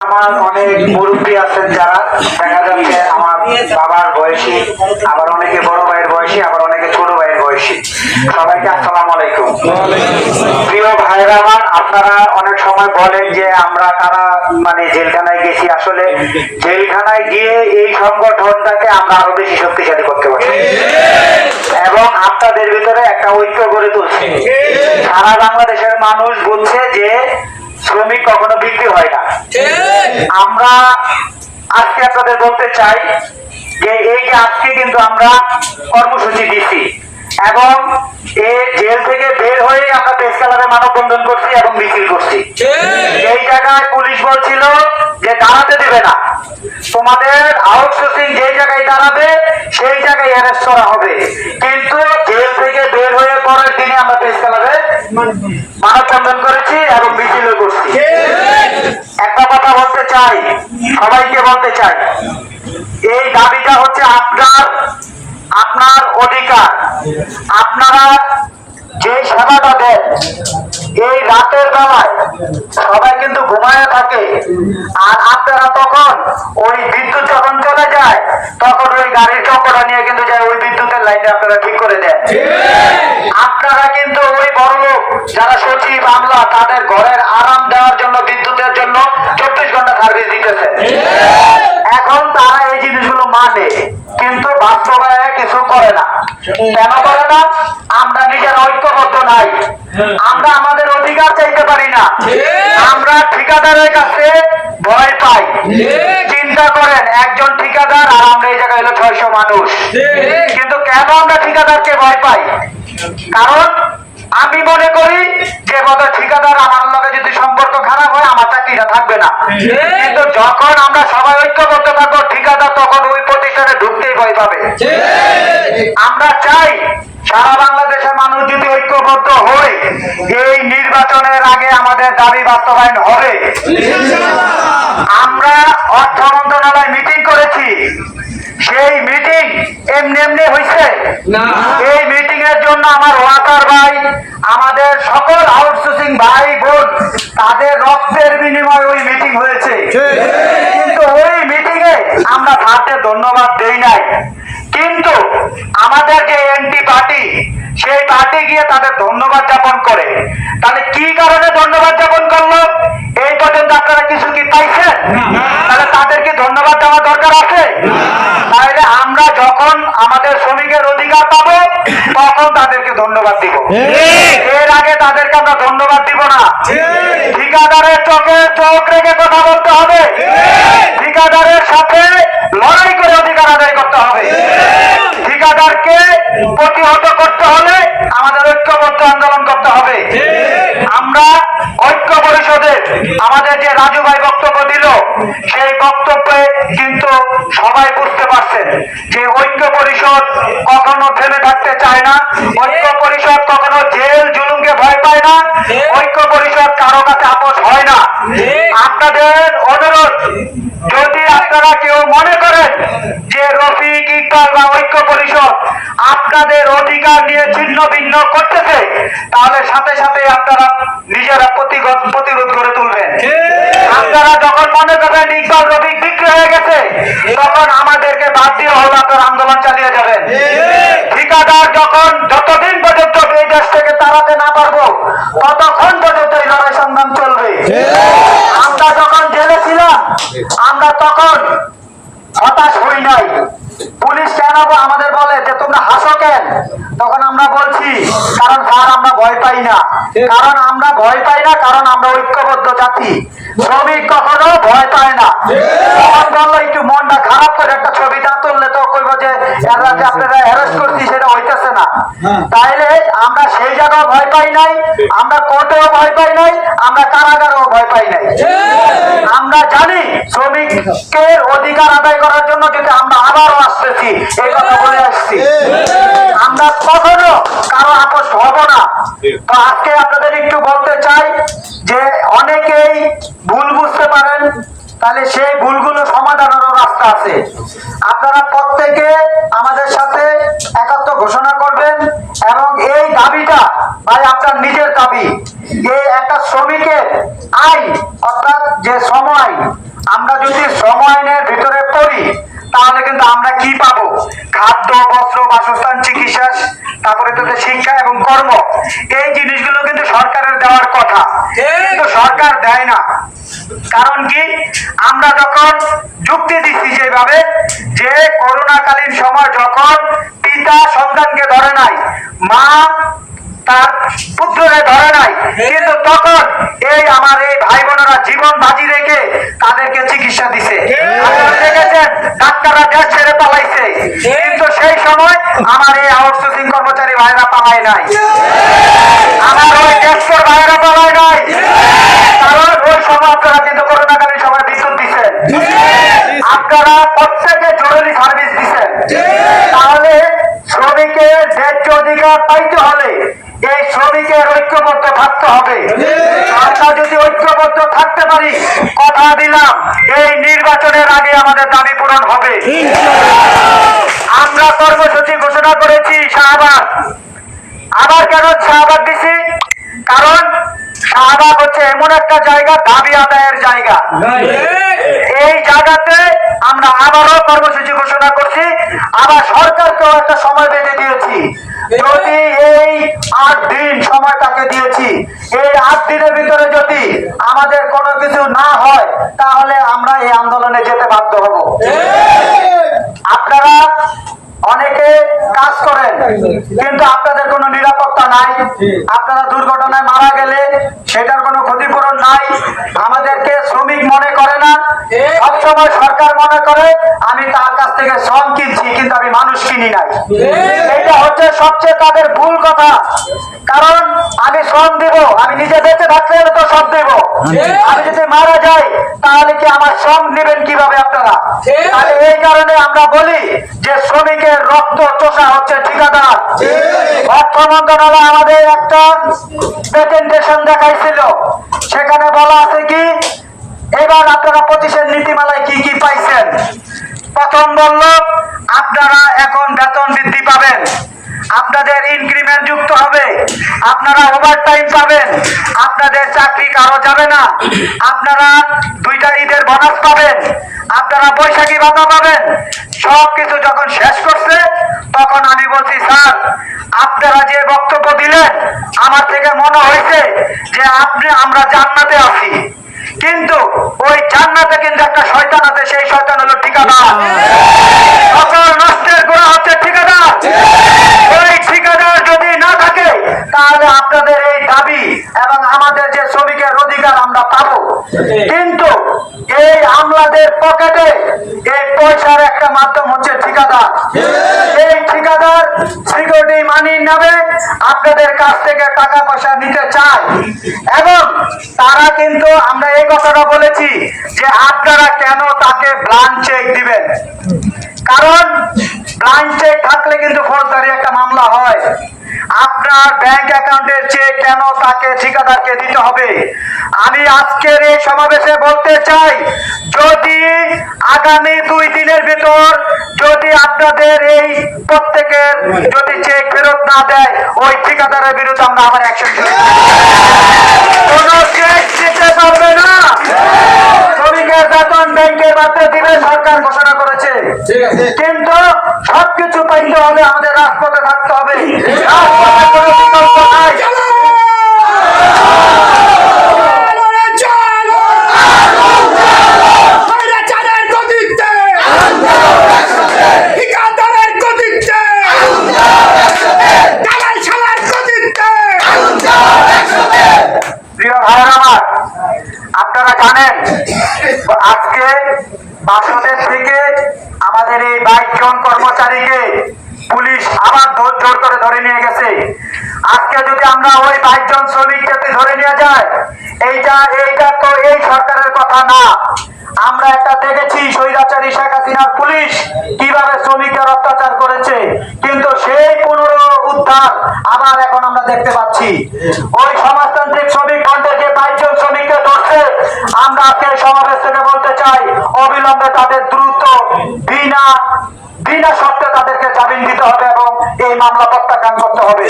আমার অনেক মুরব্বী আছেন যারা, দেখা যাচ্ছে আমার বাবার বয়সী, আবার অনেকে বড় ভাইয়ের বয়সী, আবার অনেকে ছোট ভাইয়ের বয়সী। সবাইকে আসসালামু আলাইকুম। প্রিয় ভাইরা আমার, আপনারা অনেক সময় বলেন যে আমরা তারা মানে জেলখানায় গেছি। আসলে জেলখানায় গিয়ে এই সংগঠনটাকে আমরা আরও বেশি শক্তিশালী করতে পারি এবং আপনাদের ভিতরে একটা ঐক্য গড়ে তুলছে। সারা বাংলাদেশের মানুষ বলছে যে শ্রমিক কখনো বিক্রি হয় না। আমরা আজকে আপনাদের বলতে চাই যে এই যে আজকে কিন্তু আমরা কর্মসূচি দিচ্ছি এবং এ জেল থেকে বের হয়ে আমরা প্রেস ক্লাবে মানববন্ধন করছি এবং মিছিল করছি। এই জায়গায় পুলিশ বলছিল যে দাঁড়াতে দেবে না। তোমাদের আউটসোর্সিং যেই জায়গায় দাঁড়াবে, সেই জায়গায় অ্যারেস্ট করা হবে। কিন্তু জেল থেকে বের হয়ে পরের দিনে আমরা মানববন্ধন করেছি এবং মিছিলও করছি। একটা কথা বলতে চাই, সবাইকে বলতে চাই। এই দাবিটা হচ্ছে আপনার আপনার অধিকার। আপনারা যে সেবাটা দেন, এই রাতের বেলায় সবাই কিন্তু ঘুমায় থাকে। আর আপনারা তখন ওই বিদ্যুৎ যখন চলে যায়, তখন ওই গাড়ির চক্করটা নিয়ে কিন্তু যায়, ওই বিদ্যুতের লাইনটা আপনারা ঠিক করে দেন। আপনারা কিন্তু ওই বড় লোক, যারা সচিব, আমলা, তাদের ঘরের আরাম দেওয়ার জন্য, বিদ্যুতের জন্য চব্বিশ ঘণ্টা সার্ভিস দিতেছে এখন তারা এই জিনিসগুলো মানে কিন্তু বাস্তবায়নে কিছু করে না। কেন করে না? আমরা নিজের ঐক্যবদ্ধ নাই। আমরা আমাদের অধিকার চাইতে পারি না। আমরা ঠিকাদারের কাছে ভয় পাই। চিন্তা করেন একজন ঠিকাদার আর আমরা এই জায়গায় হলো ছয়শো মানুষ। কিন্তু কেন আমরা ঠিকাদারকে ভয় পাই? কারণ আমি মনে করি যে কত ঠিকাদার আমার লগে যদি সম্পর্ক খারাপ হয় আমার চাকরিটা থাকবে না। কিন্তু যখন আমরা সবাই ঐক্যবদ্ধ থাকব ঠিকাদার তখন ওই প্রতিষ্ঠানে ঢুকতেই ভয় পাবে। আমরা চাই সারা বাংলাদেশের মানুষ যদি ঐক্যবদ্ধ হয় এই নির্বাচনের আগে আমাদের দাবি বাস্তবায়ন হবে আমরা অর্থ মন্ত্রণালয় মিটিং করেছি। সেই মিটিং এমনি এমনি হয়েছে এই মিটিং এর জন্য আমার ওয়াটার ভাই আমাদের সকল আউটসোর্সিং ভাই বোন তাদের রক্তের বিনিময়ে ওই মিটিং হয়েছে। কিন্তু ওই মিটিং এ আমরা ধন্যবাদ দেই নাই। কিন্তু আমাদেরকে এনটি পার্টি সেই পার্টি গিয়ে তাদের ধন্যবাদ জ্ঞাপন করে। তাহলে কি কারণে ধন্যবাদ জ্ঞাপন করল? এই পর্যন্ত আপনারা কিছু কি পাইছেন? তাহলে তাদেরকে ধন্যবাদ দেওয়া দরকার আছে? তাহলে আমরা যখন আমাদের শ্রমিকের অধিকার পাবো তখন তাদেরকে ধন্যবাদ দিব। এর আগে তাদেরকে আমরা ধন্যবাদ দিব না। ঠিকাদারের চোখে চোখ রেখে কথা বলতে হবে। ঠিকাদারের সাথে লড়াই করে অধিকার আদায় করতে হবে। ঠিকাদারকে প্রতিহত করতে হলে আমাদের ঐক্যবদ্ধ আন্দোলন করতে হবে আমরা ঐক্য পরিষদে আমাদের যে রাজু ভাই বক্তব্য দিল, সেই বক্তব্যে কিন্তু সবাই বুঝতে পারছেন যে ঐক্য পরিষদ কখনো থেমে থাকতে চায় না, ঐক্য পরিষদ কখনো জেল জুলুমকে ভয় পায় না, ঐক্য পরিষদ কারও কাছে আপোষ হয় না। আপনাদের অনুরোধ, যদি আপনারা কেউ মনে করেন যে রফিক, ইকবাল বা ঐক্য পরিষদ আপনাদের অধিকার নিয়ে ছিন্ন ভিন্ন করতেছে, তাহলে সাথে সাথে আপনারা নিজেরা প্রতিরোধ প্রতিরোধ করে তুলবেন। আপনারা যখন মনে করবেন ইকবাল রফিক বিক্রি হয়ে গেছে তখন আমাদেরকে বাদ দিয়ে হলো আপনার আন্দোলন চালিয়ে যাবেন। ঠিকাদার যখন যতদিন পর্যন্ত এই দেশ থেকে তাড়াতে না পারব ততক্ষণ পর্যন্ত এই লড়াই সংগ্রাম চলবে। আমরা যখন জেলে ছিলাম আমরা তখন হতাশ হই নাই। পুলিশ কেন ব- আমাদের বলে যে তোমরা হাসো কেন? তখন আমরা বলছি, কারণ স্যার আমরা ভয় পাই না। কারণ আমরা ভয় পাই না, কারণ আমরা ঐক্যবদ্ধ জাতি। শ্রমিক কখনো ভয় পায় না। তখন বলল, একটু মনটা খারাপ করে একটা ছবি না তুললে তো কইব যে এরা আপনারা অ্যারেস্ট করছি সেটা হইতেছে না। তাইলে আমরা সেই জায়গাও ভয় পাই নাই আমরা কোর্টেও ভয় পাই নাই আমরা কারাগারেও ভয় পাই নাই। আমরা জানি শ্রমিকের অধিকার আদায় করার জন্য যদি আমরা আবারও আসতেছি এই কথা বলে আসছি। আমরা কখনো কারও আপোষ হব না। তো আজকে আপনাদের একটু বলতে চাই যে অনেকেই ভুল বুঝতে পারেন তাহলে সেই ভুলগুলো সমাধানেরও রাস্তা আছে। আপনারা প্রত্যেকে আমাদের সাথে একাত্ম ঘোষণা করবেন এবং এই দাবিটা ভাই আপনার নিজের দাবি। এই একটা শ্রমিকের আইন অর্থাৎ যে শ্রম আমরা যদি শ্রম আইনের ভিতরে পড়ি, তাহলে কিন্তু আমরা কি পাবো? খাদ্য, বস্ত্র, বাসস্থান, চিকিৎসা, তারপরে তো শিক্ষা এবং কর্ম। এই জিনিসগুলো কিন্তু সরকারের দেওয়ার কথা। কিন্তু সরকার দেয় না। কারণ কি? আমরা যখন যুক্তি দিচ্ছি যেভাবে যে করোনাকালীন সময় যখন পিতা সন্তানকে ধরে নাই, মা তার পুত্ররে ধরে নাই, কিন্তু তখন এই আমার এই ভাই বোনেরা জীবন বাজি রেখে তাদেরকে চিকিৎসা দিছে। দেখেছেন, ডাক্তাররা দেশ ছেড়ে পালাইছে। কিন্তু সেই সময় আমার এই আউটসোর্সিং কর্মচারী ভাইরা পালায় নাই। আমার ওই ট্রান্সপোর্ট ভাইরা পালায় নাই। কারণ ওই সময় কিন্তু করোনাকালীন সময় বিদ্যুৎ দিচ্ছেন আপনারা প্রত্যেকে জরুরি সার্ভিস দিচ্ছেন। তাহলে শ্রমিকের ন্যায্য অধিকার পাইতে হলে এই শ্রমিকের ঐক্যবদ্ধ থাকতে হবে। আমরা যদি ঐক্যবদ্ধ থাকতে পারি কথা দিলাম এই নির্বাচনের আগে আমাদের দাবি পূরণ হবে। আমরা কর্মসূচি ঘোষণা করেছি শাহবাগ। আবার কেন শাহবাগ দিছি? কারণ শাহবাগ হচ্ছে এমন একটা জায়গা দাবি আদায়ের জায়গা। এই জায়গাতে আমরা আবারও কর্মসূচি ঘোষণা করছি। আবার সরকারকেও একটা সময় বেঁধে দিয়েছি। যদি এই আট দিন সময় তাকে দিয়েছি এই আট দিনের ভিতরে যদি আমাদের কোনো কিছু না হয় তাহলে আমরা এই আন্দোলনে যেতে বাধ্য হব। আপনারা অনেকে কাজ করেন। কিন্তু আপনাদের কোনো নিরাপত্তা নাই। আপনারা দুর্ঘটনায় মারা গেলে সেটার কোনো ক্ষতিপূরণ নাই। আমাদেরকে শ্রমিক মনে করে না। সবসময় সরকার মনে করে, আমি তার কাছ থেকে শ্রম কিনছি, কিন্তু আমি মানুষ কিনি নাই। এটা হচ্ছে সবচেয়ে তাদের ভুল কথা। কারণ আমি শ্রম দেব, আমি নিজে বেঁচে থাকলে হলে তো সব দেব। আমি যদি মারা যাই, তাহলে কি আমার শ্রম নেবেন কীভাবে আপনারা? তাহলে এই কারণে আমরা বলি যে শ্রমিকের রক্ত চোষা হচ্ছে ঠিকাদার। অর্থ মন্ত্রণালয় আমাদের একটা প্রেজেন্টেশন দেখাইছিল। সেখানে বলা আছে কি এবার আপনারা পঁচিশের নীতিমালায় কি কি পাইছেন? প্রথম বলল আপনারা এখন বেতন বৃদ্ধি পাবেন। আপনাদের ইনক্রিমেন্ট যুক্ত হবে। আপনারা ওভার টাইম পাবেন। আপনাদের চাকরি কারও যাবে না। আপনারা দুইটা ঈদের বোনাস পাবেন। আপনারা বৈশাখী ভাতা পাবেন। সব কিছু যখন শেষ করছে তখন আমি বলছি, স্যার, আপনারা যে বক্তব্য দিলেন, আমার থেকে মনে হয়েছে যে আপনি, আমরা জান্নাতে আছি। কিন্তু ওই জান্নাতে কিন্তু একটা শয়তান আছে, সেই শয়তান হলো ঠিকাদার। সকল নষ্টের হচ্ছে ঠিকাদার। ওই ঠিকাদার যদি না থাকে, তাহলে আপনাদের এই দাবি এবং আমাদের যে শ্রমিকের অধিকার আমরা পাবো। কিন্তু এই আমলাদের পকেটে এই পয়সার একটা মাধ্যম হচ্ছে ঠিকাদার। সিকিউরিটি মানি নেবে, আপনাদের কাছ থেকে টাকা পয়সা নিতে চায়। এবং তারা কিন্তু আমরা এই কথাটা বলেছি যে আপনারা কেন তাকে ব্লাঙ্ক চেক দিবেন? কারণ ব্লাঙ্ক চেক থাকলে কিন্তু ফৌজদারি একটা মামলা হয় আপনার ব্যাংক অ্যাকাউন্টের চেক কেন তাকে ঠিকাদারকে দিতে হবে? আমি আজকের এই সমাবেশে বলতে চাই, যদি আগামী দুই দিনের ভিতর যদি আপনাদের এই প্রত্যেকের যদি চেক ফেরত না দেয়, ওই ঠিকাদারের বিরুদ্ধে আমরা আবার অ্যাকশন কোন চেক দিতে পারবে না। শ্রমিকের বেতন ব্যাংকের মাধ্যমে দিবে, সরকার ঘোষণা কিন্তু সবকিছু পাইতে হলে আমাদের রাজপথে থাকতে হবে। রাজপথে কোনো বিকল্প নাই বাইশ কর্মচারীকে পুলিশ আবার জোর করে ধরে নিয়ে গেছে। আজকে যদি আমরা ওই বাইশ জন শ্রমিককে ধরে নিয়ে যায় এইটা এইটা তো এই সরকারের কথা না। আমরা একটা দেখেছি স্বৈরাচারী শেখ হাসিনার পুলিশ কীভাবে শ্রমিকের অত্যাচার করেছে। কিন্তু সেই পুনর উদ্ধার আবার এখন আমরা দেখতে পাচ্ছি। ওই সমাজতান্ত্রিক শ্রমিক ফ্রন্টের যে বাইশজন শ্রমিককে ধরছে, আমরা আজকে সমাবেশ থেকে বলতে চাই, অবিলম্বে তাদের দ্রুত বিনা বিনা শর্তে তাদেরকে জামিন দিতে হবে এবং এই মামলা প্রত্যাখ্যান করতে হবে।